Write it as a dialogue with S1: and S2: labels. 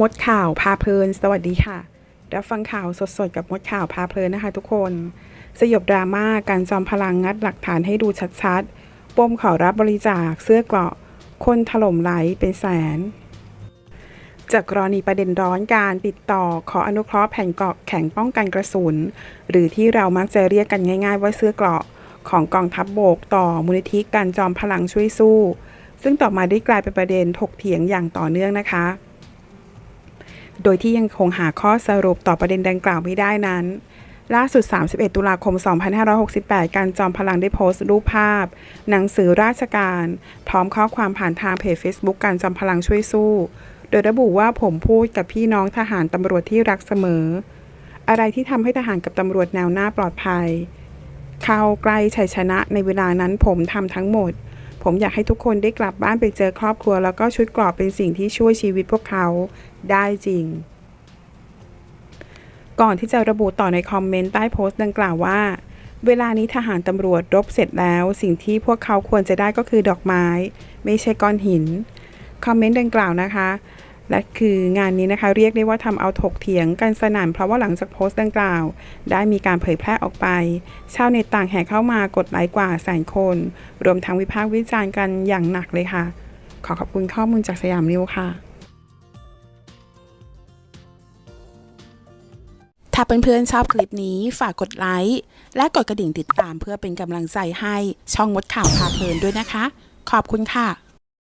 S1: มดข่าวพาเพลิน สวัสดีค่ะ รับฟังข่าวสดๆ กับมดข่าวพาเพลินนะคะทุกคน สยบดราม่าการจอมพลังงัดหลักฐานให้ดูชัดๆปมขอรับบริจาคเสื้อเกราะ คนถล่มไหลเป็นแสน จากกรณีประเด็นร้อนการติดต่อขออนุเคราะห์แผ่นเกราะแข็งป้องกันกระสุน หรือที่เรามักจะเรียกกันง่าย ๆ ว่าเสื้อเกราะของกองทัพบบกต่อมูลนิธิการจอมพลังช่วยสู้ ซึ่งต่อมาได้กลายเป็นประเด็นถกเถียงอย่างต่อเนื่องนะคะ โดยที่ยังคงหาข้อสรุปต่อประเด็นดังกล่าวไม่ได้นั้น ล่าสุด 31 ตุลาคม 2568 การจอมพลังได้โพสต์รูปภาพ หนังสือราชการ พร้อมข้อความผ่านทางเพจ Facebook การจอมพลังช่วยสู้ โดยระบุว่าผมพูดกับพี่น้องทหารตำรวจที่รักเสมอ อะไรที่ทำให้ทหารกับตำรวจแนวหน้าปลอดภัย เข้าใกล้ชัยชนะในเวลานั้นผมทำทั้งหมด ผมอยากให้ทุกคนได้กลับบ้านไปเจอครอบครัว แล้วก็ชุดเกรอบเป็นสิ่งที่ช่วยชีวิตพวกเขาได้จริง ก่อนที่จะระบุต่อในคอมเมนต์ใต้โพสต์ดังกล่าวว่า เวลานี้ทหารตำรวจรบเสร็จแล้ว สิ่งที่พวกเขาควรจะได้ก็คือดอกไม้ ไม่ใช่ก้อนหิน คอมเมนต์ดังกล่าวนะคะ และคืองานนี้นะคะเรียกได้ว่าทำเอาถกเถียงกันสนั่นเพราะว่าหลังจากโพสต์ดังกล่าว ได้มีการเผยแพร่ออกไป ชาวเน็ตต่างแห่เข้ามากดไลค์กว่าแสนคน รวมทั้งวิพากษ์วิจารณ์กันอย่างหนักเลยค่ะ ขอขอบคุณข้อมูลจากสยามนิวค่ะถ้าเพื่อนๆชอบคลิปนี้ฝากกดไลค์และกดกระดิ่งติดตามเพื่อเป็นกำลังใจให้ช่องมดข่าวพาเพลินด้วยนะคะ ขอบคุณค่ะ